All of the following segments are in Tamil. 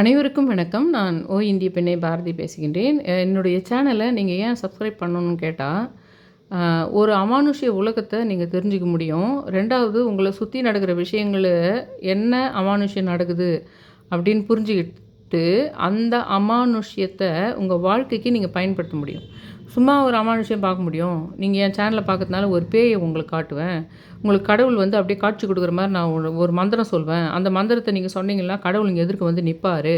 அனைவருக்கும் வணக்கம். நான் ஓ இந்திய பெண்ணை பாரதி பேசுகின்றேன். என்னுடைய சேனலை நீங்கள் ஏன் சப்ஸ்கிரைப் பண்ணணும்னு கேட்டால் ஒரு அமானுஷ்ய உலகத்தை நீங்கள் தெரிஞ்சுக்க முடியும். ரெண்டாவது உங்களை சுற்றி நடக்கிற விஷயங்கள் என்ன அமானுஷ்யம் நடக்குது அப்படின்னு புரிஞ்சுக்கிட்டு அந்த அமானுஷ்யத்தை உங்கள் வாழ்க்கைக்கு நீங்கள் பயன்படுத்த முடியும். சும்மா ஒரு அமானுஷயம் பார்க்க முடியும். நீங்கள் என் சேனலை பார்க்கறதுனால ஒரு பேயை உங்களுக்கு காட்டுவேன். உங்களுக்கு கடவுள் வந்து அப்படியே காட்சி கொடுக்குற மாதிரி நான் ஒரு ஒரு மந்திரம் சொல்வேன். அந்த மந்திரத்தை நீங்கள் சொன்னீங்கன்னா கடவுள் இங்கே எதிர்க்க வந்து நிற்பார்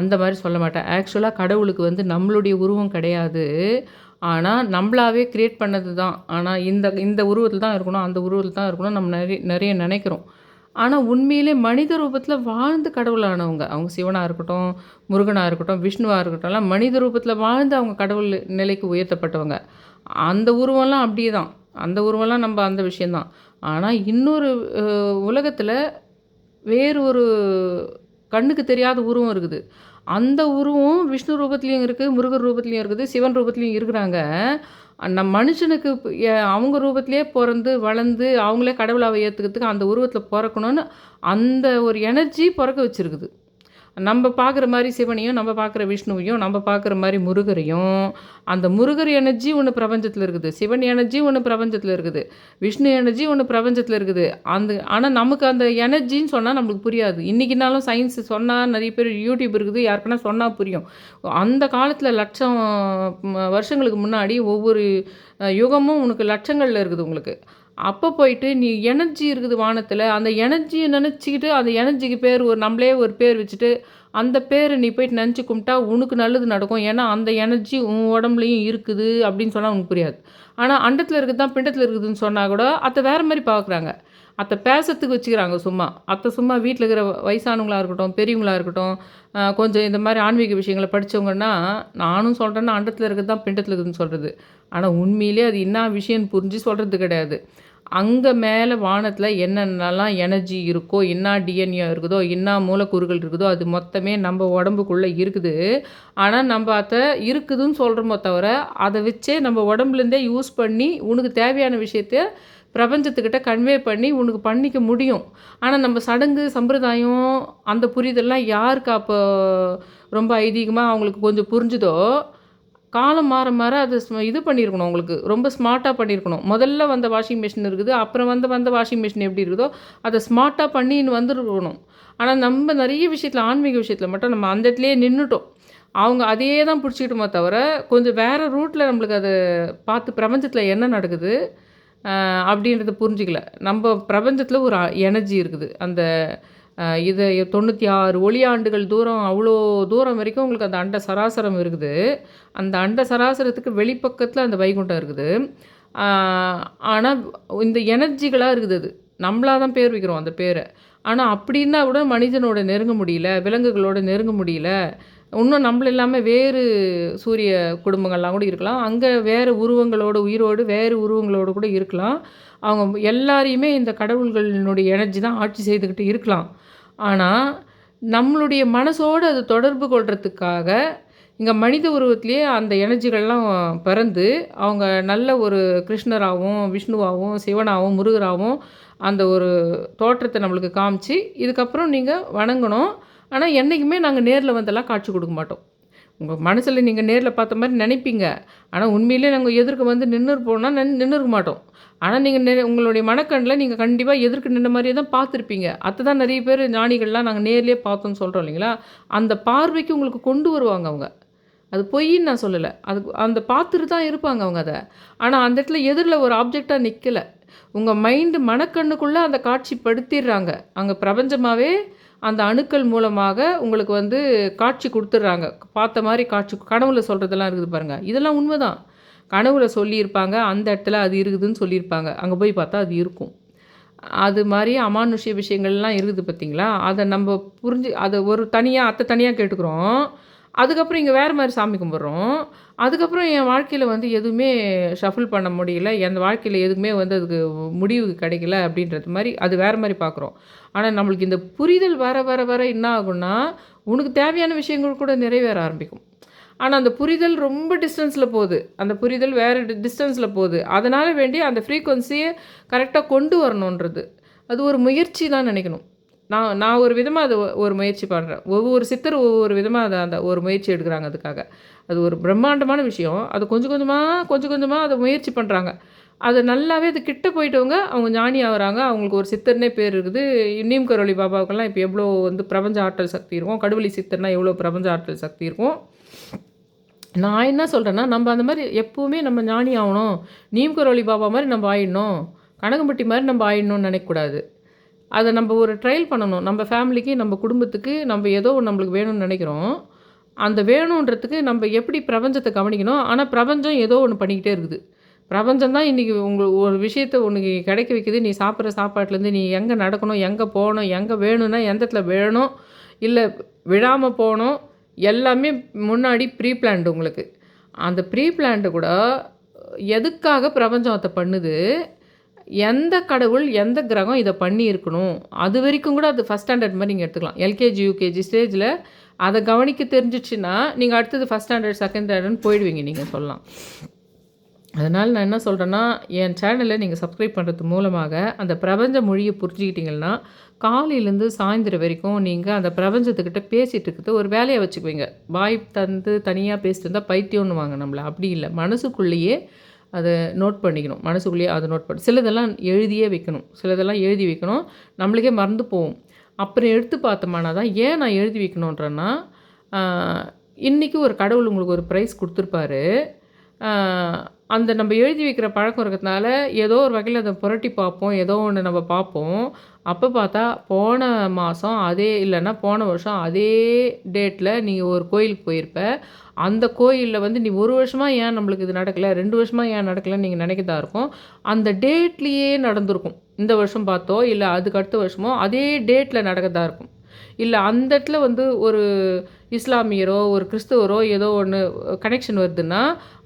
அந்த மாதிரி சொல்ல மாட்டேன். ஆக்சுவலாக கடவுளுக்கு வந்து நம்மளுடைய உருவம் கிடையாது. ஆனால் நம்மளாவே க்ரியேட் பண்ணது தான் ஆனால் இந்த இந்த உருவத்தில் தான் இருக்கணும் அந்த உருவத்தில் தான் இருக்கணும் நம்ம நிறைய நிறைய நினைக்கிறோம். ஆனால் உண்மையிலே மனித ரூபத்தில் வாழ்ந்து கடவுளானவங்க. அவங்க சிவனாக இருக்கட்டும் முருகனாக இருக்கட்டும் விஷ்ணுவாக இருக்கட்டும் மனித ரூபத்தில் வாழ்ந்து அவங்க கடவுள் நிலைக்கு உயர்த்தப்பட்டவங்க. அந்த உருவம்லாம் அப்படியே தான் அந்த உருவம்லாம் நம்ம அந்த விஷயந்தான் ஆனால் இன்னொரு உலகத்தில் வேறு ஒரு கண்ணுக்கு தெரியாத உருவம் இருக்குது. அந்த உருவம் விஷ்ணு ரூபத்துலேயும் இருக்குது முருகர் ரூபத்துலேயும் இருக்குது சிவன் ரூபத்துலேயும் இருக்கிறாங்க. நம் மனுஷனுக்கு அவங்க ரூபத்திலே பிறந்து வளர்ந்து அவங்களே கடவுளாக ஏற்றுக்கிறதுக்கு அந்த உருவத்தில் பிறக்கணுன்னு அந்த ஒரு எனர்ஜி பிறக்க வச்சுருக்குது. நம்ம பார்க்குற மாதிரி சிவனையும் நம்ம பார்க்குற விஷ்ணுவையும் நம்ம பார்க்குற மாதிரி முருகரையும் அந்த முருகர் எனர்ஜி ஒன்று பிரபஞ்சத்தில் இருக்குது. சிவன் எனர்ஜி ஒன்று பிரபஞ்சத்தில் இருக்குது. விஷ்ணு எனர்ஜி ஒன்று பிரபஞ்சத்தில் இருக்குது. அந்த ஆனால் நமக்கு அந்த எனர்ஜின்னு சொன்னால் நம்மளுக்கு புரியாது. இன்றைக்கினாலும் சயின்ஸ் சொன்னால் நிறைய பேர் யூடியூப் இருக்குது யாருக்குன்னா சொன்னால் புரியும். அந்த காலத்தில் லட்சம் வருஷங்களுக்கு முன்னாடி ஒவ்வொரு யுகமும் உனக்கு லட்சங்களில் இருக்குது உங்களுக்கு. அப்போ போயிட்டு நீ எனர்ஜி இருக்குது வானத்தில் அந்த எனர்ஜியை நினச்சிக்கிட்டு அந்த எனர்ஜிக்கு பேர் ஒரு நம்மளே ஒரு பேர் வச்சுட்டு அந்த பேரை நீ போயிட்டு நினச்சி கும்பிட்டா உனக்கு நல்லது நடக்கும். ஏன்னா அந்த எனர்ஜி உன் உடம்புலையும் இருக்குது அப்படின்னு சொன்னால் உனக்கு புரியாது. ஆனால் அண்டத்தில் இருக்குது தான் பிண்டத்தில் இருக்குதுன்னு சொன்னால் கூட அதை வேறு மாதிரி பார்க்குறாங்க அத்தை பேசுறதுக்கு வச்சுக்கிறாங்க சும்மா. அத்தை சும்மா வீட்டில் இருக்கிற வயசானவங்களாக இருக்கட்டும் பெரியவங்களாக இருக்கட்டும் கொஞ்சம் இந்த மாதிரி ஆன்மீக விஷயங்களை படித்தவங்கன்னா நானும் சொல்கிறேன்னா அண்டத்தில் இருக்குது தான் பிண்டத்தில் இருக்குதுன்னு சொல்கிறது ஆனால் உண்மையிலே அது என்ன விஷயம்னு புரிஞ்சு சொல்கிறது கிடையாது. அங்கே மேலே வானத்தில் என்னென்னலாம் எனர்ஜி இருக்கோ என்ன டிஎன்ஏ இருக்குதோ என்ன மூலக்கூறுகள் இருக்குதோ அது மொத்தமே நம்ம உடம்புக்குள்ளே இருக்குது. ஆனால் நம்ம அதை இருக்குதுன்னு சொல்கிறோமோ தவிர அதை வச்சே நம்ம உடம்புலேருந்தே யூஸ் பண்ணி உனக்கு தேவையான விஷயத்த பிரபஞ்சத்துக்கிட்ட கன்வே பண்ணி உனக்கு பண்ணிக்க முடியும். ஆனால் நம்ம சடங்கு சம்பிரதாயம் அந்த புரிதல்லாம் யாருக்கு அப்போ ரொம்ப ஐதீகமாக அவங்களுக்கு கொஞ்சம் புரிஞ்சுதோ காலம் மாற மாற அது இது பண்ணியிருக்கணும் உங்களுக்கு. ரொம்ப ஸ்மார்ட்டாக பண்ணியிருக்கணும் முதல்ல வந்த வாஷிங் மிஷின் இருக்குது அப்புறம் வந்து வந்த வாஷிங் மிஷின் எப்படி இருக்குதோ அதை ஸ்மார்ட்டாக பண்ணின்னு வந்துருக்கணும். ஆனால் நம்ம நிறைய விஷயத்தில் ஆன்மீக விஷயத்தில் மட்டும் நம்ம அந்த இடத்துலையே நின்றுட்டோம் அவங்க அதையே தான் பிடிச்சிக்கிட்டோமோ தவிர கொஞ்சம் வேறு ரூட்டில் நம்மளுக்கு அதை பார்த்து பிரபஞ்சத்தில் என்ன நடக்குது அப்படின்றத புரிஞ்சிக்கல. நம்ம பிரபஞ்சத்தில் ஒரு எனர்ஜி இருக்குது. அந்த இது தொண்ணூற்றி ஆறு ஒளியாண்டுகள் தூரம் அவ்வளோ தூரம் வரைக்கும் உங்களுக்கு அந்த அண்ட சராசரம் இருக்குது. அந்த அண்ட சராசரத்துக்கு வெளிப்பக்கத்தில் அந்த வைகுண்டம் இருக்குது. ஆனால் இந்த எனர்ஜிகளாக இருக்குது அது. நம்மளாக தான் பேர் வைக்கிறோம் அந்த பேரை. ஆனால் அப்படின்னா கூட மனிதனோட நெருங்க முடியல விலங்குகளோட நெருங்க முடியல. இன்னும் நம்மள இல்லாமல் வேறு சூரிய குடும்பங்கள்லாம் கூட இருக்கலாம். அங்கே வேறு உருவங்களோட உயிரோடு வேறு உருவங்களோடு கூட இருக்கலாம். அவங்க எல்லாரையுமே இந்த கடவுள்களினுடைய எனர்ஜி தான் ஆட்சி செய்துக்கிட்டு இருக்கலாம். ஆனால் நம்மளுடைய மனசோடு அது தொடர்பு கொள்கிறதுக்காக இங்கே மனித உருவத்திலேயே அந்த எனர்ஜிகள்லாம் பிறந்து அவங்க நல்ல ஒரு கிருஷ்ணராகவும் விஷ்ணுவாகவும் சிவனாகவும் முருகராகவும் அந்த ஒரு தோற்றத்தை நம்மளுக்கு காமிச்சு இதுக்கப்புறம் நீங்கள் வணங்கணும். ஆனால் என்றைக்குமே நாங்கள் நேரில் வந்தெல்லாம் காட்சி கொடுக்க மாட்டோம். உங்கள் மனசில் நீங்கள் நேரில் பார்த்த மாதிரி நினைப்பீங்க. ஆனால் உண்மையிலே நாங்கள் எதிர்க்க வந்து நின்று போனால் நின்று இருக்க மாட்டோம். ஆனால் நீங்கள் நெ உங்களுடைய மனக்கண்ணில் நீங்கள் கண்டிப்பாக எதிர்க்கு நின்ற மாதிரியே தான் பார்த்துருப்பீங்க. அதை தான் நிறைய பேர் ஞானிகள்லாம் நாங்கள் நேர்லேயே பார்த்தோன்னு சொல்கிறோம் இல்லைங்களா? அந்த பார்வைக்கு உங்களுக்கு கொண்டு வருவாங்க அவங்க. அது பொய்ன்னு நான் சொல்லலை. அது அந்த பார்த்துட்டு தான் இருப்பாங்க அவங்க அதை. ஆனால் அந்த இடத்துல எதிரில் ஒரு ஆப்ஜெக்டாக நிற்கலை உங்கள் மைண்டு மனக்கண்ணுக்குள்ளே அந்த காட்சிப்படுத்திடுறாங்க அங்கே பிரபஞ்சமாகவே அந்த அணுக்கள் மூலமாக உங்களுக்கு வந்து காட்சி கொடுத்துட்றாங்க. பார்த்த மாதிரி காட்சி கனவுல சொல்கிறதெல்லாம் இருக்குது பாருங்கள் இதெல்லாம் உண்மை தான் கனவுல சொல்லியிருப்பாங்க அந்த இடத்துல அது இருக்குதுன்னு சொல்லியிருப்பாங்க. அங்கே போய் பார்த்தா அது இருக்கும். அது மாதிரி அமானுஷ்ய விஷயங்கள்லாம் இருக்குது பார்த்திங்களா? அதை நம்ம புரிஞ்சு அதை ஒரு தனியாக அத்தை தனியாக கேட்டுக்கிறோம். அதுக்கப்புறம் இங்கே வேறு மாதிரி சாமி கும்பிட்றோம். அதுக்கப்புறம் என் வாழ்க்கையில் வந்து எதுவுமே ஷஃபில் பண்ண முடியல. என் வாழ்க்கையில் எதுவுமே வந்து அதுக்கு முடிவு கிடைக்கல அப்படின்றது மாதிரி அது வேறு மாதிரி பார்க்குறோம் ஆனால் நம்மளுக்கு இந்த புரிதல் வர வர வர என்ன ஆகும்னா உனக்கு தேவையான விஷயங்கள் கூட நிறைவேற ஆரம்பிக்கும். ஆனால் அந்த புரிதல் ரொம்ப டிஸ்டன்ஸில் போகுது. அந்த புரிதல் வேறு டிஸ்டன்ஸில் போகுது. அதனால் வேண்டி அந்த ஃப்ரீக்குவன்சியை கரெக்டாக கொண்டு வரணுன்றது. அது ஒரு முயற்சி தான் நினைக்கணும். நான் நான் ஒரு விதமாக அது ஒரு முயற்சி பண்ணுறேன் ஒவ்வொரு சித்தர் ஒவ்வொரு விதமாக அதை அந்த ஒரு முயற்சி எடுக்கிறாங்க அதுக்காக. அது ஒரு பிரம்மாண்டமான விஷயம். அது கொஞ்சம் கொஞ்சமாக கொஞ்சம் கொஞ்சமாக அதை முயற்சி பண்ணுறாங்க அது நல்லாவே அது கிட்ட போயிட்டவங்க அவங்க ஞானி ஆகுறாங்க. அவங்களுக்கு ஒரு சித்தர்னே பேர் இருக்குது. நீம் கரோலி பாபாவுக்கெல்லாம் இப்போ எவ்வளோ வந்து பிரபஞ்ச ஆற்றல் சக்தி இருக்கும். கடுவலி சித்தர்னா எவ்வளோ பிரபஞ்ச ஆற்றல் சக்தி இருக்கும். நான் என்ன சொல்கிறேன்னா நம்ம அந்த மாதிரி எப்போவுமே நம்ம ஞானி ஆகணும். நீம் கரோலி பாபா மாதிரி நம்ம ஆயிடணும். கனகம்பட்டி மாதிரி நம்ம ஆயிடணும்னு நினைக்கக்கூடாது. அதை நம்ம ஒரு ட்ரையல் பண்ணணும். நம்ம ஃபேமிலிக்கு நம்ம குடும்பத்துக்கு நம்ம ஏதோ ஒன்று நம்மளுக்கு வேணும்னு நினைக்கிறோம். அந்த வேணுன்றதுக்கு நம்ம எப்படி பிரபஞ்சத்தை கவனிக்கணும்? ஆனால் பிரபஞ்சம் ஏதோ ஒன்று பண்ணிக்கிட்டே இருக்குது. பிரபஞ்சம் தான் இன்றைக்கி உங்கள் ஒரு விஷயத்தை உனக்கு கிடைக்க வைக்குது. நீ சாப்பிட்ற சாப்பாட்டிலேருந்து நீ எங்கே நடக்கணும்? எங்கே போகணும்? எங்கே வேணும்னா எந்த இடத்துல வேணும்? இல்லை விழாமல் போகணும்? எல்லாமே முன்னாடி ப்ரீ பிளான்டு உங்களுக்கு. அந்த ப்ரீ பிளான்டு கூட எதுக்காக பிரபஞ்சம் அதை பண்ணுது? எந்த கடவுள் எந்த கிரகம் இதை பண்ணியிருக்கணும்? அது வரைக்கும் கூட அது ஃபஸ்ட் ஸ்டாண்டர்ட் மாதிரி நீங்கள் எடுத்துக்கலாம். எல்கேஜி யூகேஜி ஸ்டேஜில் அதை கவனிக்க தெரிஞ்சிச்சுன்னா நீங்கள் அடுத்தது ஃபஸ்ட் ஸ்டாண்டர்ட் செகண்ட் ஸ்டாண்டர்ட்னு போயிடுவீங்க நீங்கள் சொல்லலாம். அதனால் நான் என்ன சொல்கிறேன்னா என் சேனலை நீங்கள் சப்ஸ்கிரைப் பண்ணுறது மூலமாக அந்த பிரபஞ்ச மொழியை புரிஞ்சுக்கிட்டிங்கன்னா காலையிலேருந்து சாயந்தரம் வரைக்கும் நீங்கள் அந்த பிரபஞ்சத்துக்கிட்ட பேசிகிட்டு இருக்கிறது ஒரு வேலையை வச்சுக்குவீங்க. வாய் தந்து தனியாக பேசிட்டு இருந்தால் பைத்தியம்னு வாங்க நம்மளை. அப்படி இல்லை. மனசுக்குள்ளேயே அதை நோட் பண்ணிக்கணும். மனசுக்குள்ளேயே அதை நோட் பண்ணி சிலதெல்லாம் எழுதியே வைக்கணும். சிலதெல்லாம் எழுதி வைக்கணும். நம்மளுக்கே மறந்து போகும் அப்புறம் எடுத்து பார்த்தோம்னா தான் ஏன் நான் எழுதி வைக்கணுன்றேன்னா இன்றைக்கி ஒரு கடவுள் உங்களுக்கு ஒரு ப்ரைஸ் கொடுத்துருப்பாரு. அந்த நம்ம எழுதி வைக்கிற பழக்கம் இருக்கிறதுனால ஏதோ ஒரு வகையில் அதை புரட்டி பார்ப்போம் ஏதோ ஒன்று நம்ம பார்ப்போம். அப்போ பார்த்தா போன மாதம் அதே இல்லைன்னா போன வருஷம் அதே டேட்டில் நீங்கள் ஒரு கோயிலுக்கு போயிருப்ப. அந்த கோயிலில் வந்து நீ ஒரு வருஷமாக ஏன் நம்மளுக்கு இது நடக்கலை ரெண்டு வருஷமாக ஏன் நடக்கலைன்னு நீங்கள் நினைக்கதா இருக்கும். அந்த டேட்லேயே நடந்திருக்கும். இந்த வருஷம் பார்த்தோ இல்லை அதுக்கு அடுத்த வருஷமோ அதே டேட்டில் நடக்கதா இருக்கும். இல்லை அந்த இடத்துல வந்து ஒரு இஸ்லாமியரோ ஒரு கிறிஸ்துவரோ ஏதோ ஒன்று கனெக்ஷன் வருதுன்னா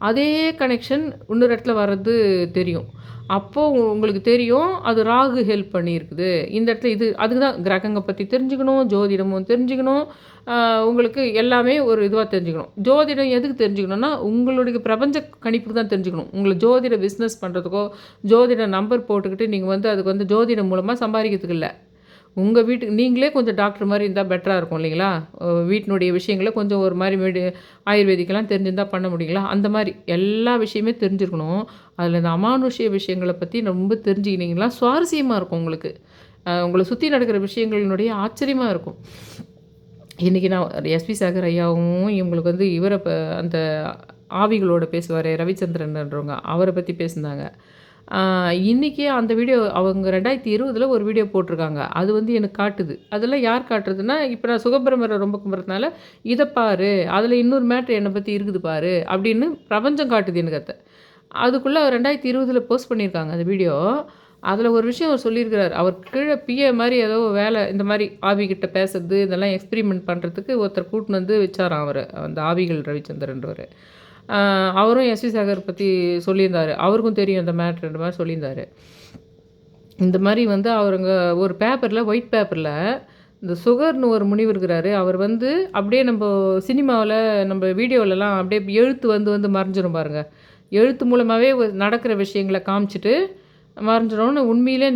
அதே கனெக்ஷன் இன்னொரு இடத்துல வர்றது தெரியும். அப்போது உங்களுக்கு தெரியும் அது ராகு ஹெல்ப் பண்ணியிருக்குது. இந்த இடத்துல இது அதுக்கு தான் கிரகங்களை பற்றி தெரிஞ்சுக்கணும் ஜோதிடமும் தெரிஞ்சுக்கணும் உங்களுக்கு எல்லாமே ஒரு இதுவாக தெரிஞ்சுக்கணும். ஜோதிடம் எதுக்கு தெரிஞ்சுக்கணும்னா உங்களுடைய பிரபஞ்ச கணிப்புக்கு தான் தெரிஞ்சுக்கணும். உங்களை ஜோதிட பிஸ்னஸ் பண்ணுறதுக்கோ ஜோதிட நம்பர் போட்டுக்கிட்டு நீங்கள் வந்து அதுக்கு வந்து ஜோதிடம் மூலமாக சம்பாதிக்கிறதுக்கு இல்லை. உங்கள் வீட்டுக்கு நீங்களே கொஞ்சம் டாக்டர் மாதிரி இருந்தால் பெட்டராக இருக்கும் இல்லைங்களா? வீட்டினுடைய விஷயங்களை கொஞ்சம் ஒரு மாதிரி மெடி ஆயுர்வேதிக்கெல்லாம் தெரிஞ்சிருந்தால் பண்ண முடியுங்களா? அந்த மாதிரி எல்லா விஷயமே தெரிஞ்சிருக்கணும். அதில் இந்த அமானுஷ்ய விஷயங்களை பற்றி ரொம்ப தெரிஞ்சுக்கினீங்களா? சுவாரஸ்யமாக இருக்கும் உங்களுக்கு. உங்களை சுற்றி நடக்கிற விஷயங்களினுடைய ஆச்சரியமாக இருக்கும். இன்றைக்கி நான் எஸ்பி சாகர் ஐயாவும் இவங்களுக்கு வந்து இவரை அந்த ஆவிகளோட பேசுவார் ரவிச்சந்திரன்ன்றவங்க அவரை பற்றி பேசினாங்க. இன்றைக்கி அந்த வீடியோ அவங்க ரெண்டாயிரத்தி இருபதில் ஒரு வீடியோ போட்டிருக்காங்க. அது வந்து எனக்கு காட்டுது. அதெல்லாம் யார் காட்டுறதுன்னா இப்போ நான் சுகபிரமரை ரொம்ப கும்புறதுனால இதை பாரு அதில் இன்னொரு மேட்ரு என்னை பற்றி இருக்குது பாரு அப்படின்னு பிரபஞ்சம் காட்டுது எனக்கு அதை. அதுக்குள்ளே ரெண்டாயிரத்தி இருபதில் போஸ்ட் பண்ணியிருக்காங்க அந்த வீடியோ. அதில் ஒரு விஷயம் அவர் சொல்லியிருக்கிறார். அவர் கீழே பிஏ மாதிரி ஏதோ வேலை இந்த மாதிரி ஆவிகிட்ட பேசுறது இதெல்லாம் எக்ஸ்பிரிமெண்ட் பண்ணுறதுக்கு ஒருத்தர் கூட்டின்னு வந்து வச்சாராம் அவர் அந்த ஆவிகள் ரவிச்சந்திரன்றவர். அவரும் எஸ்வி சாகர் பற்றி சொல்லியிருந்தார். அவருக்கும் தெரியும் இந்த மேட்ருன்ற மாதிரி சொல்லியிருந்தார். இந்த மாதிரி வந்து அவருங்க ஒரு பேப்பரில் ஒயிட் பேப்பரில் இந்த சுகர்னு ஒரு முனிவர் இருக்கிறாரு. அவர் வந்து அப்படியே நம்ம சினிமாவில் நம்ம வீடியோவிலலாம் அப்படியே எழுத்து வந்து வந்து மறைஞ்சிரும் பாருங்கள் எழுத்து மூலமாகவே நடக்கிற விஷயங்களை காமிச்சிட்டு மறைஞ்சிடும்னு உண்மையிலே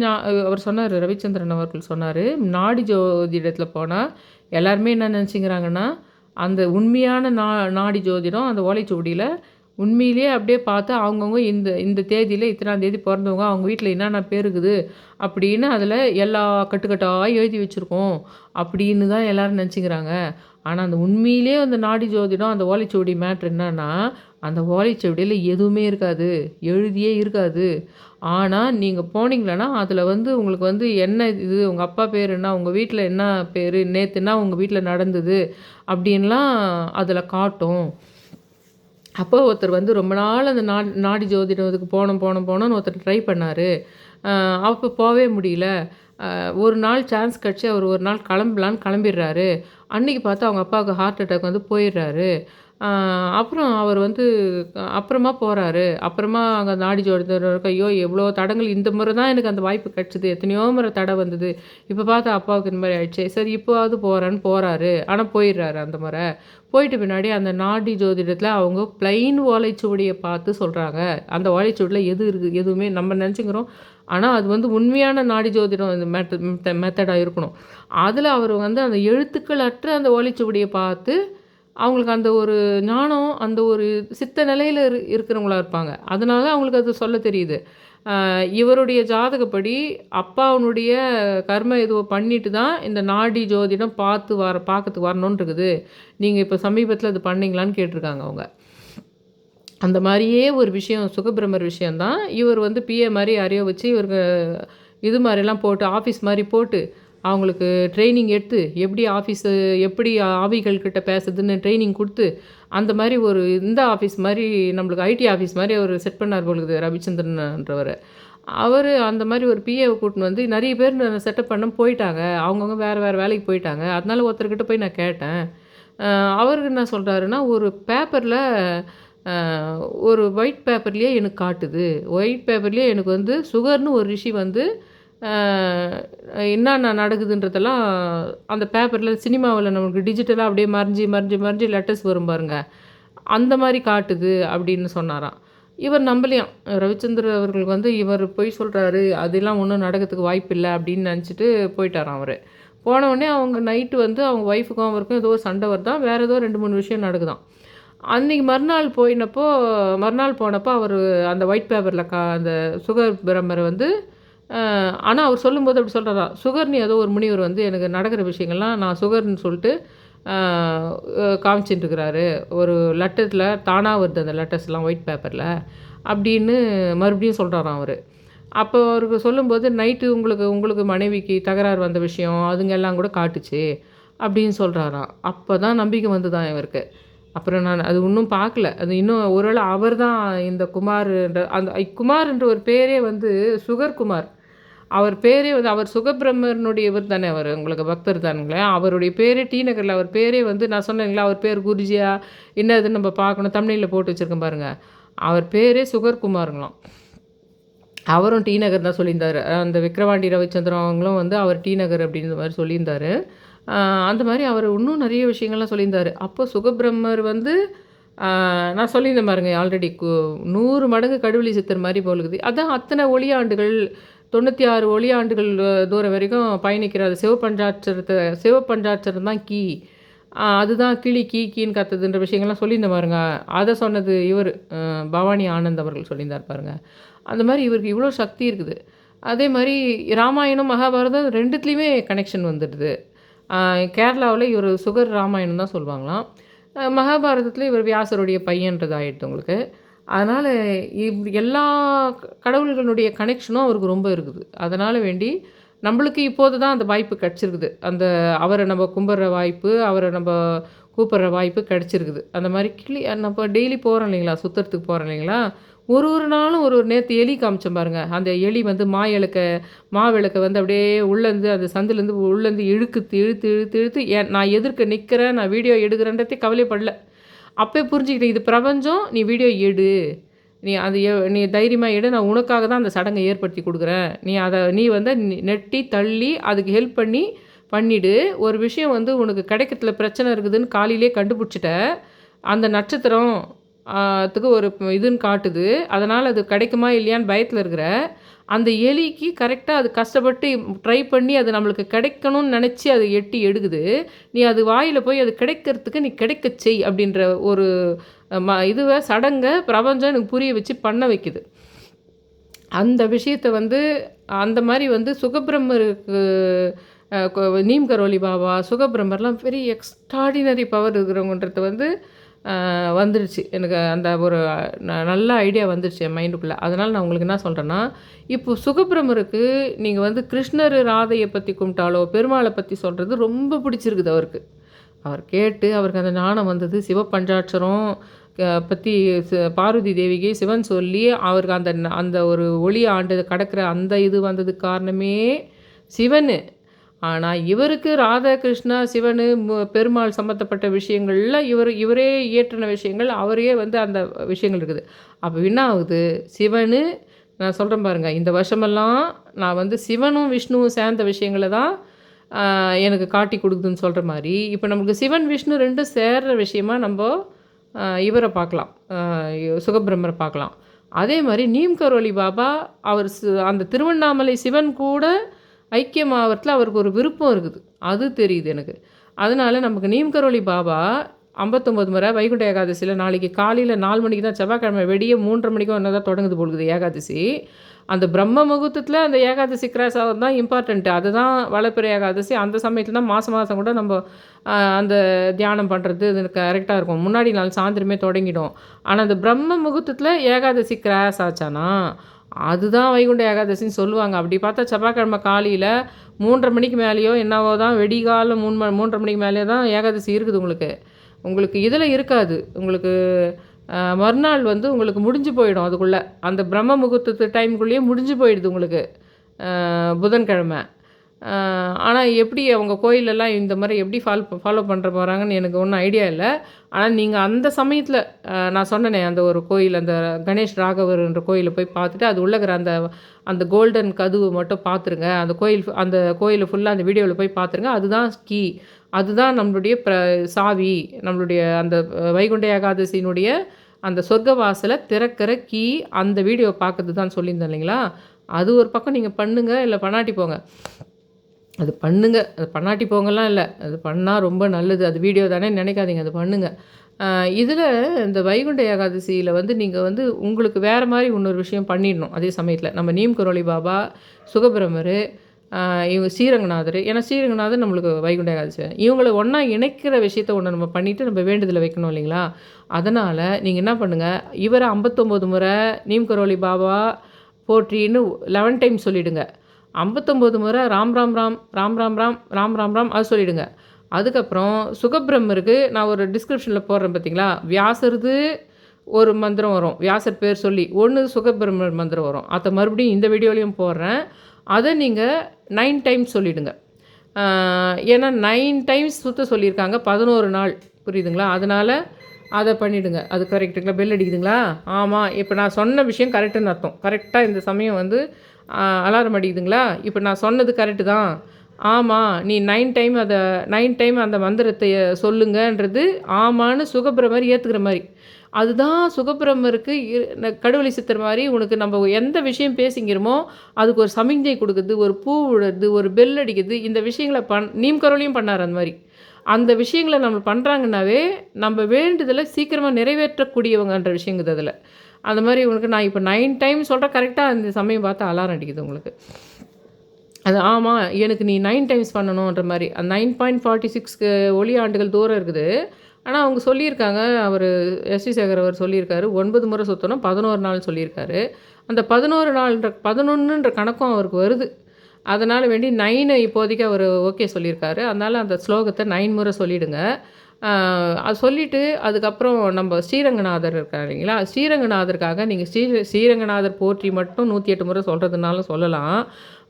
அவர் சொன்னார் ரவிச்சந்திரன் அவர்கள் சொன்னார். நாடி ஜோதிடத்தில் போனால் எல்லாருமே என்ன நினச்சிங்கிறாங்கன்னா அந்த உண்மையான நா நாடி ஜோதிடம் அந்த ஓலைச்சுவடியில் உண்மையிலேயே அப்படியே பார்த்து அவங்கவுங்க இந்த இந்த தேதியில் இத்தனாம் தேதி பிறந்தவங்க அவங்க வீட்டில் என்னென்ன பேர் இருக்குது அப்படின்னு அதில் எல்லா கட்டுக்கட்டாக எழுதி வச்சுருக்கோம் அப்படின்னு தான் எல்லோரும் நினச்சிக்கிறாங்க. ஆனால் அந்த உண்மையிலே அந்த நாடி ஜோதிடம் அந்த ஓலைச்சுவடி மேட்ரு என்னன்னா அந்த ஓலைச்சுவடியில் எதுவுமே இருக்காது எழுதியே இருக்காது. ஆனால் நீங்கள் போனீங்களன்னா அதில் வந்து உங்களுக்கு வந்து என்ன இது உங்கள் அப்பா பேர் என்ன உங்கள் வீட்டில் என்ன பேர் நேற்றுனா உங்கள் வீட்டில் நடந்தது அப்படின்லாம் அதில் காட்டும். அப்போ ஒருத்தர் வந்து ரொம்ப நாள் அந்த நா நாடி ஜோதிடத்துக்கு போனோம் போனோம் போனோன்னு ஒருத்தர் ட்ரை பண்ணார். அப்போ போகவே முடியல. ஒரு நாள் சான்ஸ் கிடச்சி அவர் ஒரு நாள் கிளம்பலான்னு கிளம்பிடுறாரு. அன்றைக்கி பார்த்தா அவங்க அப்பாவுக்கு ஹார்ட் அட்டாக் வந்து போயிடுறாரு. அப்புறம் அவர் வந்து அப்புறமா போகிறாரு அப்புறமா அங்கே நாடி ஜோதிடருக்கு ஐயோ எவ்வளோ தடங்கள். இந்த முறை தான் எனக்கு அந்த வாய்ப்பு கிடச்சிது. எத்தனையோ முறை தடை வந்தது. இப்போ பார்த்தா அப்பாவுக்கு இந்த மாதிரி ஆயிடுச்சு. சரி இப்போவாவது போகிறேன்னு போகிறாரு ஆனால் போயிடுறாரு அந்த முறை. போயிட்டு பின்னாடி அந்த நாடி ஜோதிடத்தில் அவங்க பிளைன் ஓலைச்சுவடியை பார்த்து சொல்கிறாங்க அந்த ஓலைச்சுவடியில் எது இருக்குது எதுவுமே நம்ம நினச்சிக்கிறோம். ஆனால் அது வந்து உண்மையான நாடி ஜோதிடம். இந்த மெத்த மெத்தடாக இருக்கணும். அதில் அவர் வந்து அந்த எழுத்துக்கள் அற்ற அந்த ஓலைச்சுவடியை பார்த்து அவங்களுக்கு அந்த ஒரு ஞானம் அந்த ஒரு சித்த நிலையில் இரு இருக்கிறவங்களா இருப்பாங்க. அதனால அவங்களுக்கு அது சொல்ல தெரியுது. இவருடைய ஜாதகப்படி அப்பாவுனுடைய கர்ம எதுவோ பண்ணிட்டு தான் இந்த நாடி ஜோதிடம் பார்த்து வர பார்க்கறதுக்கு வரணும்னு இருக்குது. நீங்கள் இப்போ சமீபத்தில் அது பண்ணீங்களான்னு கேட்டிருக்காங்க அவங்க. அந்த மாதிரியே ஒரு விஷயம் சுகபிரமர் விஷயந்தான் இவர் வந்து பிஏ மாதிரி அறிய வச்சு இவருக்கு இது மாதிரிலாம் போட்டு ஆஃபீஸ் மாதிரி போட்டு அவங்களுக்கு ட்ரைனிங் எடுத்து எப்படி ஆஃபீஸு எப்படி ஆவிகள்கிட்ட பேசுதுன்னு ட்ரைனிங் கொடுத்து அந்த மாதிரி ஒரு இந்த ஆஃபீஸ் மாதிரி நம்மளுக்கு ஐடி ஆஃபீஸ் மாதிரி அவர் செட் பண்ணார் பொழுது ரவிச்சந்திரன்ன்றவர் அவர் அந்த மாதிரி ஒரு பிஏவை கூட்டின்னு வந்து நிறைய பேர் செட்டப் பண்ண போயிட்டாங்க. அவங்கவுங்க வேறு வேறு வேலைக்கு போயிட்டாங்க. அதனால ஒருத்தர்கிட்ட போய் நான் கேட்டேன். அஹ் அவருக்கு என்ன சொல்கிறாருன்னா ஒரு பேப்பரில் ஒரு ஒயிட் பேப்பர்லேயே எனக்கு காட்டுது. ஒயிட் பேப்பர்லேயே எனக்கு வந்து சுகர்னு ஒரு ரிஷி வந்து என்னென்ன நடக்குதுன்றதெல்லாம் அந்த பேப்பரில் சினிமாவில் நமக்கு டிஜிட்டலாக அப்படியே மறைஞ்சி மறைஞ்சி மறைஞ்சி லெட்டர்ஸ் வரும் பாருங்கள் அந்த மாதிரி காட்டுது அப்படின்னு சொன்னாராம். இவர் நம்பலையாம். ரவிச்சந்திர அவர்களுக்கு வந்து இவர் போய் சொல்கிறாரு அதெல்லாம் ஒன்றும் நடக்கிறதுக்கு வாய்ப்பில்லை அப்படின்னு நினச்சிட்டு போயிட்டாராம் அவர். போன உடனே அவங்க நைட்டு வந்து அவங்க ஒய்ஃபுக்கும் அவருக்கும் ஏதோ ஒரு சண்டை வருதான் வேறு ஏதோ ரெண்டு மூணு விஷயம் நடக்குதான் அன்றைக்கி மறுநாள் போயினப்போ மறுநாள் போனப்போ அவர் அந்த ஒயிட் பேப்பரில் கா அந்த சுகர் பிரம்மரை வந்து ஆனால் அவர் சொல்லும்போது அப்படி சொல்கிறாரா சுகர்னு ஏதோ ஒரு முனிவர் வந்து எனக்கு நடக்கிற விஷயங்கள்லாம் நான் சுகர்னு சொல்லிட்டு ஆஹ், ஒரு லெட்டரில் தானாக வருது அந்த லெட்டர்ஸ்லாம் ஒயிட் பேப்பரில். அப்படின்னு மறுபடியும் சொல்கிறாராம் அவர். அப்போ அவருக்கு சொல்லும்போது நைட்டு உங்களுக்கு உங்களுக்கு மனைவிக்கு தகராறு வந்த விஷயம் அதுங்க எல்லாம் கூட காட்டுச்சு அப்படின்னு சொல்கிறாராம் அப்போ தான் நம்பிக்கை வந்துதான் இவருக்கு. அப்புறம் நான் அது இன்னும் பார்க்கல. அது இன்னும் ஒருவேளை அவர் தான் இந்த குமார்ன்ற அந்த ஐ- குமார்ன்ற ஒரு பேரே வந்து சுகர் குமார். அவர் பேரே வந்து அவர் சுகபிரம்மனுடைய இவர் தானே அவர் உங்களுக்கு பக்தர் தானுங்களே. அவருடைய பேரே டி நகரில் அவர் பேரே வந்து நான் சொன்னேங்களா அவர் பேர் குருஜியா என்னதுன்னு நம்ம பார்க்கணும் தமிழில் போட்டு வச்சுருக்கேன் பாருங்கள் அவர் பேரே சுகர்குமாருங்களாம். அவரும் டி நகர் தான் சொல்லியிருந்தார். அந்த விக்ரவாண்டி ரவிச்சந்திரன் அவங்களும் வந்து அவர் டி நகர் அப்படின்ற மாதிரி சொல்லியிருந்தார். அந்த மாதிரி அவர் இன்னும் நிறைய விஷயங்கள்லாம் சொல்லியிருந்தார். அப்போ சுகபிரம்மர் வந்து நான் சொல்லியிருந்தேன் பாருங்க ஆல்ரெடி நூறு மடங்கு கடுவெளி சித்தர் மாதிரி போலுக்குது அதான் அத்தனை ஒளியாண்டுகள் தொண்ணூற்றி ஆறு ஒளியாண்டுகள் தூரம் வரைக்கும் பயணிக்கிறார் சிவபஞ்சாட்சரத்தை சிவபஞ்சாட்சரம் தான் கீ. அதுதான் கிளி கீ கீன்னு கத்துதுன்ற விஷயங்கள்லாம் சொல்லியிருந்த பாருங்க. அதை சொன்னது இவர் பவானி ஆனந்த் அவர்கள் சொல்லியிருந்தார் பாருங்க. அந்த மாதிரி இவருக்கு இவ்வளோ சக்தி இருக்குது. அதே மாதிரி ராமாயணம் மகாபாரதம் ரெண்டுத்துலேயுமே கனெக்ஷன் வந்துடுது. கேரளாவில் இவர் சுகர் ராமாயணம் தான் சொல்லுவாங்களாம். மகாபாரதத்தில் இவர் வியாசருடைய பையன்றது ஆகிடுது உங்களுக்கு. அதனால் இப்படி எல்லா க- கடவுள்களுடைய கனெக்ஷனும் அவருக்கு ரொம்ப இருக்குது. அதனால் வேண்டி நம்மளுக்கு இப்போது தான் அந்த வாய்ப்பு கிடச்சிருக்குது. அந்த அவரை நம்ம கும்பிட்ற வாய்ப்பு அவரை நம்ம கூப்பிட்ற வாய்ப்பு கிடச்சிருக்குது. அந்த மாதிரி கிளி நம்ம டெய்லி போகிறோம் இல்லைங்களா? சுற்றுறதுக்கு போகிறோம் இல்லைங்களா? ஒரு ஒரு நாளும் ஒரு ஒரு நேற்று எலி காமிச்சோம் பாருங்கள் அந்த எலி வந்து மா இலக்க மா விளக்க வந்து அப்படியே உள்ளேருந்து அந்த சந்துலேருந்து உள்ளேருந்து இழுக்கு இழுத்து இழுத்து இழுத்து ஏன் நான் எதிர்க்க நிற்கிறேன் நான் வீடியோ எடுக்கிறேன்றதே கவலைப்படல அப்போ புரிஞ்சுக்கிட்டேன் இது பிரபஞ்சம் நீ வீடியோ எடு. நீ அது நீ தைரியமாக எடு நான் உனக்காக தான் அந்த சடங்கை ஏற்படுத்தி கொடுக்குறேன். நீ அதை நீ வந்து நெட்டி தள்ளி அதுக்கு ஹெல்ப் பண்ணி பண்ணிவிடு ஒரு விஷயம் வந்து உனக்கு கிடைக்கிறதுல பிரச்சனை இருக்குதுன்னு காலையிலே கண்டுபிடிச்சிட்ட. அந்த நட்சத்திரம் அதுக்கு ஒரு இதுன்னு காட்டுது. அதனால் அது கிடைக்குமா இல்லையான்னு பயத்தில் இருக்கிற. அந்த எலிக்கு கரெக்டாக அது கஷ்டப்பட்டு ட்ரை பண்ணி அது நம்மளுக்கு கிடைக்கணும்னு நினச்சி அது எட்டி எடுக்குது. நீ அது வாயில் போய் அது கிடைக்கிறதுக்கு நீ கிடைக்க செய் அப்படின்ற ஒரு ம இதுவை சடங்கை பிரபஞ்சம் எனக்கு புரிய வச்சு பண்ண வைக்குது. அந்த விஷயத்தை வந்து அந்த மாதிரி வந்து சுகபிரம்மருக்கு நீம் கரோலி பாபா சுகபிரம்மர்லாம் பெரிய எக்ஸ்ட்ராடினரி பவர் இருக்கிறவங்கன்றது வந்து வந்துடுச்சு எனக்கு அந்த ஒரு ந- நல்ல ஐடியா வந்துடுச்சு என் மைண்டுக்குள்ளே அதனால் நான் உங்களுக்கு என்ன சொல்கிறேன்னா இப்போ சுகபிரமருக்கு நீங்கள் வந்து கிருஷ்ணர் ராதையை பற்றி கும்பிட்டாலோ பெருமாளை பற்றி சொல்கிறது ரொம்ப பிடிச்சிருக்குது அவருக்கு. அவர் கேட்டு அவருக்கு அந்த ஞானம் வந்தது. சிவ பஞ்சாட்சரம் பற்றி ச- பார்வதி தேவிக்கு சிவன் சொல்லி அவருக்கு அந்த அந்த ஒரு ஒளி ஆண்டு கடக்கிற அந்த இது வந்ததுக்கு காரணமே சிவன். ஆனால் இவருக்கு ராதா கிருஷ்ணா சிவன் மு- பெருமாள் சம்மந்தப்பட்ட விஷயங்களில் இவர் இவரே இயற்றின விஷயங்கள் அவரே வந்து அந்த விஷயங்கள் இருக்குது. அப்போ என்ன ஆகுது? சிவனு நான் சொல்கிறேன் பாருங்க இந்த வருஷமெல்லாம் நான் வந்து சிவனும் விஷ்ணுவும் சேர்ந்த விஷயங்களை தான் எனக்கு காட்டி கொடுக்குதுன்னு சொல்கிற மாதிரி இப்போ நமக்கு சிவன் விஷ்ணு ரெண்டும் சேர்ற விஷயமா நம்ம இவரை பார்க்கலாம். ஆஹ், சுகபிரம்மரை பார்க்கலாம். அதே மாதிரி நீம் கரோலி பாபா அவர் அந்த திருவண்ணாமலை சிவன் கூட ஐக்கியமாகறதுல அவருக்கு ஒரு விருப்பம் இருக்குது. அது தெரியுது எனக்கு. அதனால நமக்கு நீம்கரோலி பாபா ஐம்பத்தொம்பது முறை வைகுண்ட ஏகாதசியில் நாளைக்கு காலையில் நாலு மணிக்கு தான் செவ்வாய்க்கிழமை வெடிய மூன்றரை மணிக்கும் என்ன தான் தொடங்குது போகுது ஏகாதசி. அந்த பிரம்ம முகூர்த்தத்தில் அந்த ஏகாதசி கிராஸ் ஆகிறது தான் இம்பார்ட்டண்ட்டு அதுதான் வளர்ப்பிற ஏகாதசி. அந்த சமயத்தில் தான் மாதம் மாதம் கூட நம்ம அந்த தியானம் பண்ணுறது இது கரெக்டாக இருக்கும். முன்னாடி நாள் சாயந்தரமே தொடங்கிடும். ஆனால் அந்த பிரம்ம முகூர்த்தத்தில் ஏகாதசி கிராஸ் ஆச்சானா? அதுதான் வைகுண்ட ஏகாதசின்னு சொல்லுவாங்க. அப்படி பார்த்தா செவ்வாய்க்கிழமை காலையில் மூன்றரை மணிக்கு மேலேயோ என்னவோ தான் வெடிகாலம் மூணு ம மூன்றரை மணிக்கு மேலேயோ தான் ஏகாதசி இருக்குது உங்களுக்கு. உங்களுக்கு இதில் இருக்காது. உங்களுக்கு மறுநாள் வந்து உங்களுக்கு முடிஞ்சு போயிடும் அதுக்குள்ளே. அந்த பிரம்ம முகூர்த்தத்து டைம்குள்ளேயே முடிஞ்சு போயிடுது உங்களுக்கு. புதன்கிழமை. ஆனால் எப்படி அவங்க கோயிலெல்லாம் இந்த மாதிரி எப்படி ஃபாலோ ஃபாலோ பண்ணுற போகிறாங்கன்னு எனக்கு ஒன்றும் ஐடியா இல்லை. ஆனால் நீங்கள் அந்த சமயத்தில் நான் சொன்னனே அந்த ஒரு கோயில் அந்த கணேஷ் ராகவர்ன்ற கோயிலை போய் பார்த்துட்டு அது உள்ளகிற அந்த அந்த கோல்டன் கதுவு மட்டும் பார்த்துருங்க. அந்த கோயில் ஃபு- அந்த கோயிலை ஃபுல்லாக அந்த வீடியோவில் போய் பார்த்துருங்க. அதுதான் கீ அதுதான் நம்மளுடைய ப்ர சாவி. நம்மளுடைய அந்த வைகுண்ட ஏகாதசியினுடைய அந்த சொர்க்க வாசலை திறக்கிற கீ அந்த வீடியோ பார்க்கறது தான் சொல்லியிருந்தேன் இல்லைங்களா? அது ஒரு பக்கம் நீங்கள் பண்ணுங்கள் இல்லை பண்ணாட்டி போங்க. அது பண்ணுங்க. அது பண்ணாட்டி போங்கலாம் இல்லை. அது பண்ணால் ரொம்ப நல்லது. அது வீடியோ தானே நினைக்காதீங்க. அது பண்ணுங்க. இதில் இந்த வைகுண்ட ஏகாதசியில் வந்து நீங்கள் வந்து உங்களுக்கு வேறு மாதிரி இன்னொரு விஷயம் பண்ணிடணும். அதே சமயத்தில் நம்ம நீம் குரோலி பாபா சுகபிரமர் இவங்க ஸ்ரீரங்கநாதர். ஏன்னா ஸ்ரீரங்கநாதர் நம்மளுக்கு வைகுண்ட ஏகாதசி. இவங்களை ஒன்றா இணைக்கிற விஷயத்த ஒன்று நம்ம பண்ணிவிட்டு நம்ம வேண்டுதலை வைக்கணும் இல்லைங்களா? அதனால் நீங்கள் என்ன பண்ணுங்கள் இவரை ஐம்பத்தொம்போது முறை நீம் கரோலி பாபா போற்றின்னு லெவன் டைம் சொல்லிவிடுங்க ஐம்பத்தொம்போது முறை ராம் ராம் ராம் ராம் ராம் ராம் ராம் ராம் ராம் அது சொல்லிவிடுங்க அதுக்கப்புறம் சுகபிரம்மருக்கு நான் ஒரு டிஸ்கிரிப்ஷனில் போடுறேன் பார்த்தீங்களா வியாசருது ஒரு மந்திரம் வரும். வியாசர் பேர் சொல்லி ஒன்று சுகபிரம்மர் மந்திரம் வரும். அதை மறுபடியும் இந்த வீடியோலையும் போடுறேன். அதை நீங்கள் நைன் டைம்ஸ் சொல்லிவிடுங்க ஏன்னா நைன் டைம்ஸ் சுத்த சொல்லியிருக்காங்க. பதினோரு நாள். புரியுதுங்களா? அதனால் அதை பண்ணிவிடுங்க அது கரெக்டுங்களா பெல் அடிக்குதுங்களா? ஆமாம் இப்போ நான் சொன்ன விஷயம் கரெக்டுன்னு அர்த்தம். கரெக்டாக இந்த சமயம் வந்து அலாரம் அடிக்குதுங்களா? இப்போ நான் சொன்னது கரெக்டு தான். ஆமாம் நீ நைன் டைம் அதை நைன் டைம் அந்த மந்திரத்தை சொல்லுங்கன்றது ஆமான்னு சுகபிரமர் ஏற்றுக்கிற மாதிரி. அதுதான் சுகபிரமருக்கு கடவுளை சித்தர் மாதிரி உனக்கு நம்ம எந்த விஷயம் பேசிங்கிறோமோ அதுக்கு ஒரு சமிஞ்சை கொடுக்குது ஒரு பூ விடுறது ஒரு பெல் அடிக்குது இந்த விஷயங்களை பண் நீம் கரோலையும் பண்ணார் அந்த மாதிரி. அந்த விஷயங்களை நம்ம பண்ணுறாங்கன்னாவே நம்ம வேண்டுதலை சீக்கிரமாக நிறைவேற்றக்கூடியவங்கன்ற விஷயங்குது அதில். அந்த மாதிரி உங்களுக்கு நான் இப்போ நைன் டைம் சொல்கிறேன் கரெக்டாக இந்த சமயம் பார்த்து அலாரம் அடிக்குது உங்களுக்கு. அது ஆமாம் எனக்கு நீ நைன் டைம்ஸ் பண்ணணுன்ற மாதிரி. அந்த நைன் பாயிண்ட் ஃபார்ட்டி சிக்ஸ்க்கு ஒளி ஆண்டுகள் தூரம் இருக்குது. ஆனால் அவங்க சொல்லியிருக்காங்க அவர் எஸ்வி சேகர் அவர் சொல்லியிருக்காரு ஒன்பது முறை சுற்றணும் பதினோரு நாள் சொல்லியிருக்காரு. அந்த பதினோரு நாள்ன்ற பதினொன்றுன்ற கணக்கும் அவருக்கு வருது. அதனால் வேண்டி நைனை இப்போதைக்கு அவர் ஓகே சொல்லியிருக்காரு. அதனால் அந்த ஸ்லோகத்தை நைன் முறை சொல்லிவிடுங்க அது சொல்லிவிட்டு அதுக்கப்புறம் நம்ம ஸ்ரீரங்கநாதர் இருக்கார் இல்லைங்களா? ஸ்ரீரங்கநாதருக்காக நீங்கள் ஸ்ரீ ஸ்ரீரங்கநாதர் போற்றி மட்டும் நூற்றி எட்டு முறை சொல்கிறதுனாலும் சொல்லலாம்.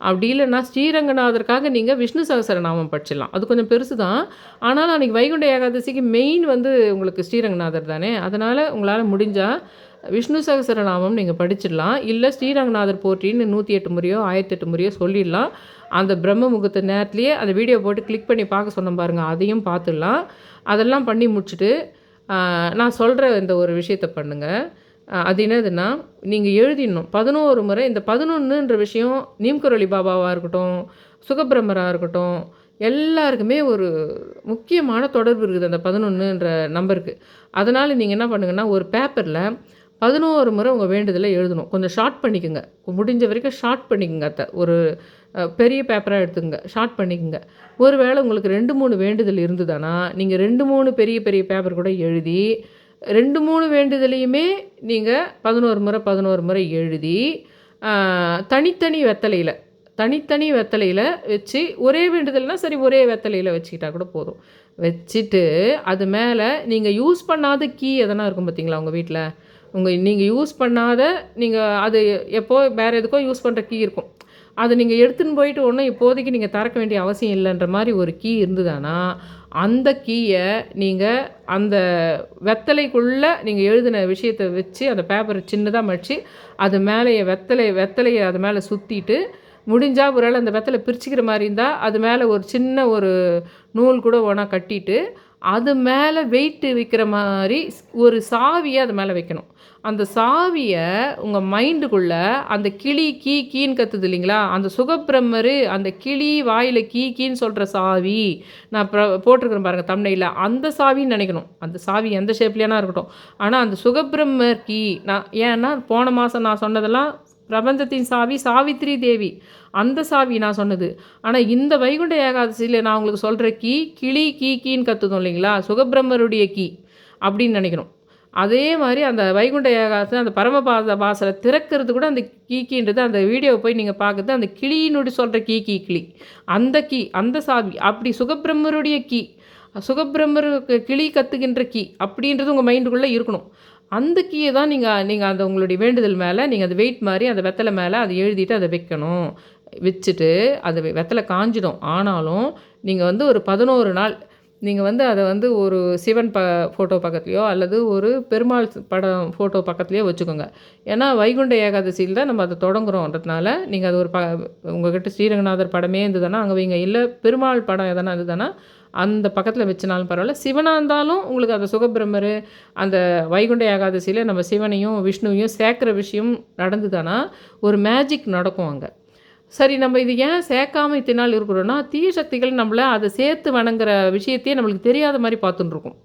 அப்படி இல்லைன்னா ஸ்ரீரங்கநாதருக்காக நீங்கள் விஷ்ணு சகசரநாமம் படிச்சிடலாம். அது கொஞ்சம் பெருசு தான். ஆனாலும் அன்றைக்கி வைகுண்ட ஏகாதசிக்கு மெயின் வந்து உங்களுக்கு ஸ்ரீரங்கநாதர் தானே. அதனால் உங்களால் முடிஞ்சால் விஷ்ணு சகசரநாமம் நீங்கள் படிச்சிடலாம். இல்லை ஸ்ரீரங்கநாதர் போற்றின்னு நூற்றி எட்டு முறையோ ஆயிரத்தி எட்டு முறையோ சொல்லிடலாம். அந்த பிரம்ம முகூர்த்த நேரத்துலேயே அந்த வீடியோ போட்டு கிளிக் பண்ணி பார்க்க சொன்ன பாருங்கள் அதையும் பார்த்துடலாம். அதெல்லாம் பண்ணி முடிச்சுட்டு நான் சொல்கிற இந்த ஒரு விஷயத்தை பண்ணுங்கள் அது என்னதுன்னா நீங்கள் எழுதிடணும். பதினோரு முறை இந்த பதினொன்றுன்ற விஷயம் நீம்குரளி பாபாவாக இருக்கட்டும் சுகபிரமராக இருக்கட்டும் எல்லாருக்குமே ஒரு முக்கியமான தொடர்பு இருக்குது அந்த பதினொன்றுன்ற நம்பருக்கு அதனால் நீங்கள் என்ன பண்ணுங்கன்னா ஒரு பேப்பரில் பதினோரு முறை உங்கள் வேண்டுதலை எழுதணும். கொஞ்சம் ஷார்ட் பண்ணிக்கோங்க. முடிஞ்ச வரைக்கும் ஷார்ட் பண்ணிக்கோங்க அத்தை. ஒரு பெரிய பேப்பராக எடுத்துங்க ஷார்ட் பண்ணிக்கோங்க. ஒரு வேளை உங்களுக்கு ரெண்டு மூணு வேண்டுதல் இருந்ததுன்னா நீங்கள் ரெண்டு மூணு பெரிய பெரிய பேப்பர் கூட எழுதி ரெண்டு மூணு வேண்டுதலையுமே நீங்கள் பதினோரு முறை பதினோரு முறை எழுதி தனித்தனி வெத்தலையில் தனித்தனி வெத்தலையில் வச்சு ஒரே வேண்டுதல்னால் சரி ஒரே வெத்தலையில் வச்சுக்கிட்டா கூட போதும். வச்சுட்டு அது மேலே நீங்கள் யூஸ் பண்ணாத கீ எதனா இருக்கும் பார்த்தீங்களா உங்கள் வீட்டில் உங்கள் நீங்கள் யூஸ் பண்ணாத நீங்கள் அது எப்போ வேறு எதுக்கோ யூஸ் பண்ணுற கீ இருக்கும். அதை நீங்கள் எடுத்துன்னு போயிட்டு ஒன்றும் இப்போதைக்கு நீங்கள் திறக்க வேண்டிய அவசியம் இல்லைன்ற மாதிரி ஒரு கீ இருந்ததுன்னா அந்த கீயை நீங்கள் அந்த வெத்தலைக்குள்ளே நீங்கள் எழுதின விஷயத்தை வச்சு அந்த பேப்பரை சின்னதாக மடித்து அது மேலேயே வெத்தலை வெத்தலையை அது மேலே சுற்றிட்டு முடிஞ்சால் ஒரு அந்த வெத்தலை பிரிச்சுக்கிற மாதிரி இருந்தால் அது மேலே ஒரு சின்ன ஒரு நூல் கூட ஒன்றா கட்டிட்டு அது மேலே வெயிட்டு விற்கிற மாதிரி ஒரு சாவியை அது மேலே வைக்கணும். அந்த சாவியை உங்கள் மைண்டுக்குள்ளே அந்த கிளி கீ கீன்னு கத்துது இல்லைங்களா? அந்த சுகப்பிரமரு அந்த கிளி வாயில் கீ கீன்னு சொல்கிற சாவி நான் போட்டிருக்கிறேன் பாருங்கள் தமிழில் அந்த சாவின்னு நினைக்கணும். அந்த சாவி எந்த ஷேப்லேயானா இருக்கட்டும். ஆனால் அந்த சுகப்பிரம்மர் கீ நான் ஏன்னா போன மாதம் நான் சொன்னதெல்லாம் பிரபஞ்சத்தின் சாவி சாவித்ரி தேவி. அந்த சாவி நான் சொன்னது. ஆனால் இந்த வைகுண்ட ஏகாதசியில் நான் உங்களுக்கு சொல்கிற கீ கிளி கீ கீன்னு கற்றுதோம் இல்லைங்களா? சுகபிரம்மருடைய கீ அப்படின்னு நினைக்கணும். அதே மாதிரி அந்த வைகுண்ட ஏகாதசி அந்த பரமபாத வாசலை திறக்கிறது கூட அந்த கீ அந்த வீடியோவை போய் நீங்கள் பார்க்குறது அந்த கிளியினுடைய சொல்கிற கீ கீ கிளி. அந்த கீ அந்த சாவி. அப்படி சுகபிரம்மருடைய கீ சுகப்பிரம்மருக்கு கிளி கத்துகின்ற கீ அப்படின்றது உங்கள் மைண்டுக்குள்ளே இருக்கணும். அந்த கீயை தான் நீங்கள் நீங்கள் அந்த உங்களுடைய வேண்டுதல் மேலே நீங்கள் அந்த வெயிட் மாதிரி அந்த வெத்தலை மேலே அதை எழுதிட்டு அதை வைக்கணும். வச்சுட்டு அது வெத்தலை காஞ்சிடும். ஆனாலும் நீங்கள் வந்து ஒரு பதினோரு நாள் நீங்கள் வந்து அதை வந்து ஒரு சிவன் ப ஃபோட்டோ பக்கத்துலையோ அல்லது ஒரு பெருமாள் படம் ஃபோட்டோ பக்கத்துலையோ வச்சுக்கோங்க. ஏன்னா வைகுண்ட ஏகாதசியில் தான் நம்ம அதை தொடங்குறோன்றதுனால நீங்கள் அது ஒரு ப உங்கள்கிட்ட ஸ்ரீரங்கநாதர் படமே இருந்ததுன்னா அங்கே வைங்க. இல்லை பெருமாள் படம் எதனா இருந்ததுன்னா அந்த பக்கத்தில் வச்சுனாலும் பரவாயில்ல. சிவனாக இருந்தாலும் உங்களுக்கு அந்த சுகபிரமர் அந்த வைகுண்ட ஏகாதசியில் நம்ம சிவனையும் விஷ்ணுவையும் சேர்க்குற விஷயம் நடந்துதானா ஒரு மேஜிக் நடக்கும் அங்கே. சரி நம்ம இது ஏன் சேர்க்காம இத்தனை நாள் இருக்கிறோன்னா தீய சக்திகள் நம்மளை அதை சேர்த்து வணங்குற விஷயத்தையே நம்மளுக்கு தெரியாத மாதிரி பார்த்துட்டுருக்கோம்.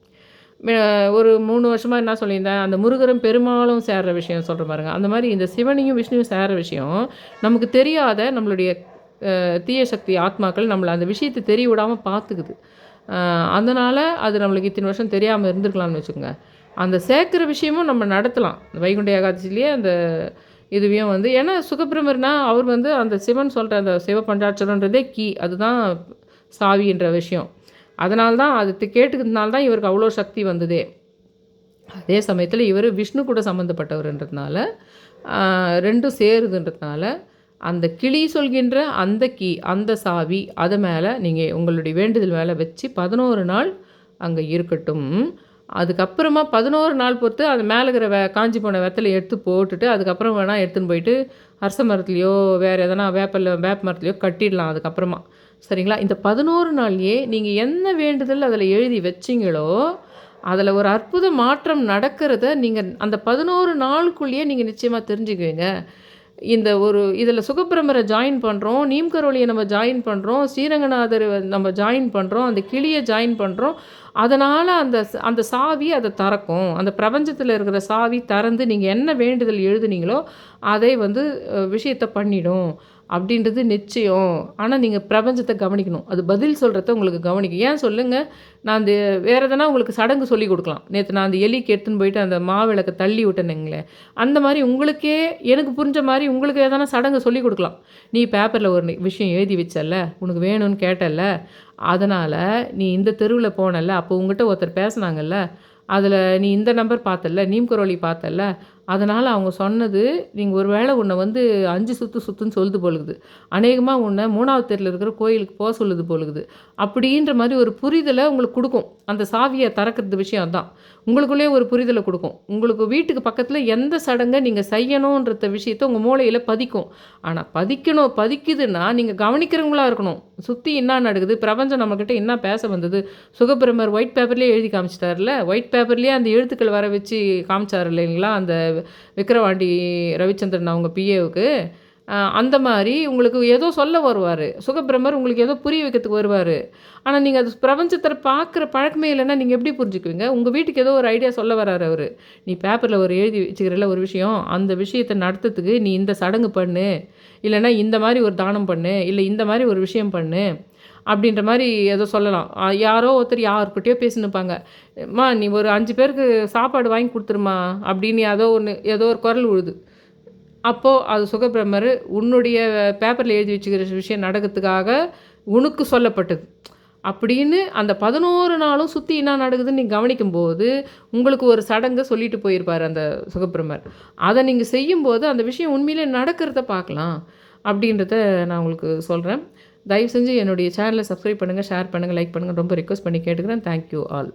ஒரு மூணு வருஷமாக என்ன சொல்லியிருந்தேன் அந்த முருகரும் பெருமாளும் சேர்ற விஷயம் சொல்கிற பாருங்க. அந்த மாதிரி இந்த சிவனையும் விஷ்ணுவும் சேர்ற விஷயம் நமக்கு தெரியாத நம்மளுடைய தீய சக்தி ஆத்மாக்கள் நம்மளை அந்த விஷயத்தை தெரிய விடாமல் பார்த்துக்குது அதனால் அது நம்மளுக்கு இத்தனை வருஷம் தெரியாமல் இருந்திருக்கலாம்னு வச்சுக்கோங்க. அந்த சேர்க்குற விஷயமும் நம்ம நடத்தலாம். வைகுண்ட ஏகாதசிலேயே அந்த இதுவையும் வந்து ஏன்னா சுகப்பிரமர்னா அவர் வந்து அந்த சிவன் சொல்கிற அந்த சிவ பஞ்சாட்சரன்றதே கீ அதுதான் சாவின்ற விஷயம். அதனால்தான் அது கேட்டுக்கிறதுனால தான் இவருக்கு அவ்வளோ சக்தி வந்ததே. அதே சமயத்தில் இவர் விஷ்ணு கூட சம்மந்தப்பட்டவர்ன்றதுனால ரெண்டும் சேருதுன்றதுனால அந்த கிளி சொல்கின்ற அந்த கீ அந்த சாவி அது மேலே நீங்கள் உங்களுடைய வேண்டுதல் மேலே வச்சு பதினோரு நாள் அங்கே இருக்கட்டும். அதுக்கப்புறமா பதினோரு நாள் பொறுத்து அது மேலே இருக்கிற வே காஞ்சி போன வெத்தலை எடுத்து போட்டுட்டு அதுக்கப்புறம் வேணால் எடுத்துன்னு போயிட்டு அரச மரத்துலேயோ வேறு எதனா வேப்பில் வேப்ப மரத்துலையோ கட்டிடலாம் அதுக்கப்புறமா. சரிங்களா? இந்த பதினோரு நாள்லேயே நீங்கள் என்ன வேண்டுதல் அதில் எழுதி வச்சிங்களோ அதில் ஒரு அற்புத மாற்றம் நடக்கிறத நீங்கள் அந்த பதினோரு நாளுக்குள்ளேயே நீங்கள் நிச்சயமாக தெரிஞ்சுக்குவீங்க. இந்த ஒரு இதில் சுகப்பிரமரை ஜாயின் பண்ணுறோம் நீம்கரோலியை நம்ம ஜாயின் பண்ணுறோம் ஸ்ரீரங்கநாதர் நம்ம ஜாயின் பண்ணுறோம் அந்த கிளியை ஜாயின் பண்ணுறோம் அதனால் அந்த அந்த சாவி அதை திறக்கும். அந்த பிரபஞ்சத்தில் இருக்கிற சாவி திறந்து நீங்கள் என்ன வேண்டுதல் எழுதுனீங்களோ அதை வந்து விஷயத்தை பண்ணிடும். அப்படின்றது நிச்சயம். ஆனால் நீங்கள் பிரபஞ்சத்தை கவனிக்கணும். அது பதில் சொல்கிறத உங்களுக்கு கவனிக்கும். ஏன் சொல்லுங்கள் நான் அந்த வேறு எதனா உங்களுக்கு சடங்கு சொல்லி கொடுக்கலாம். நேற்று நான் அந்த எலிக்கு எடுத்துன்னு போயிட்டு அந்த மாவிளக்கை தள்ளி விட்டேனுங்களேன் அந்த மாதிரி உங்களுக்கே எனக்கு புரிஞ்ச மாதிரி உங்களுக்கு எதனா சடங்கு சொல்லி கொடுக்கலாம். நீ பேப்பரில் ஒரு விஷயம் எழுதி வச்சல உனக்கு வேணும்னு கேட்டல அதனால் நீ இந்த தெருவில் போனல அப்போ உங்கள்கிட்ட ஒருத்தர் பேசுனாங்கல்ல அதில் நீ இந்த நம்பர் பார்த்தல நீம் குரோலி பார்த்தல அதனால் அவங்க சொன்னது நீங்கள் ஒரு வேளை உன்னை வந்து அஞ்சு சுற்று சுற்றுன்னு சொல்லுது போலுக்குது அநேகமாக உன்னை மூணாவது தெருவில் இருக்கிற கோயிலுக்கு போக சொல்லுது போலுக்குது அப்படின்ற மாதிரி ஒரு புரிதலை உங்களுக்கு கொடுக்கும். அந்த சாவியை திறக்கிறது விஷயம் தான் உங்களுக்குள்ளேயே ஒரு புரிதலை கொடுக்கும். உங்களுக்கு வீட்டுக்கு பக்கத்தில் எந்த சடங்கை நீங்கள் செய்யணுன்றத விஷயத்த உங்கள் மூளையில் பதிக்கும். ஆனால் பதிக்கணும் பதிக்குதுன்னா நீங்கள் கவனிக்கிறவங்களா இருக்கணும். சுற்றி என்ன நடக்குது? பிரபஞ்சம் நம்மக்கிட்ட என்ன பேச வந்தது? சுகபிரமர் ஒயிட் பேப்பர்லேயே எழுதி காமிச்சிட்டார்ல ஒயிட் பேப்பர்லேயே அந்த எழுத்துக்கள் வர வச்சு காமிச்சார் இல்லைங்களா? அந்த விக்ரவாண்டி ரவிச்சந்திரன் அவங்க பிஏவுக்கு அந்த மாதிரி உங்களுக்கு ஏதோ சொல்ல வருவார். சுகபிரமர் உங்களுக்கு ஏதோ புரிய வைக்கிறதுக்கு வருவார். ஆனால் நீங்கள் அது பிரபஞ்சத்தை பார்க்குற பழக்கமே இல்லைன்னா நீங்கள் எப்படி புரிஞ்சுக்குவீங்க? உங்கள் வீட்டுக்கு ஏதோ ஒரு ஐடியா சொல்ல வராரு அவர். நீ பேப்பரில் ஒரு எழுதி வச்சுக்கிறல ஒரு விஷயம். அந்த விஷயத்தை நடத்துறதுக்கு நீ இந்த சடங்கு பண்ணு. இல்லைன்னா இந்த மாதிரி ஒரு தானம் பண்ணு. இல்லை இந்த மாதிரி ஒரு விஷயம் பண்ணு. அப்படின்ற மாதிரி ஏதோ சொல்லலாம். யாரோ ஒருத்தர் யாருக்கிட்டேயோ பேசினுப்பாங்க அம்மா நீ ஒரு அஞ்சு பேருக்கு சாப்பாடு வாங்கி கொடுத்துருமா? அப்படின்னு ஏதோ ஒன்று ஏதோ ஒரு குரல் உழுது அப்போது அது சுகபிரமர் உன்னுடைய பேப்பரில் எழுதி வச்சுக்கிற விஷயம் நடக்கிறதுக்காக உனக்கு சொல்லப்பட்டது. அப்படின்னு அந்த பதினோரு நாளும் சுற்றி என்ன நடக்குதுன்னு நீங்கள் கவனிக்கும்போது உங்களுக்கு ஒரு சடங்கை சொல்லிட்டு போயிருப்பார் அந்த சுகபிரமர் அதை நீங்கள் செய்யும்போது அந்த விஷயம் உண்மையிலே நடக்கிறத பார்க்கலாம் அப்படின்றத நான் உங்களுக்கு சொல்கிறேன் தயவு செஞ்சு என்னுடைய சேனலை சப்ஸ்கிரைப் பண்ணுங்கள் ஷேர் பண்ணுங்கள் லைக் பண்ணுங்கள் ரொம்ப ரிக்வஸ்ட் பண்ணி கேட்டுக்கிறேன். Thank you all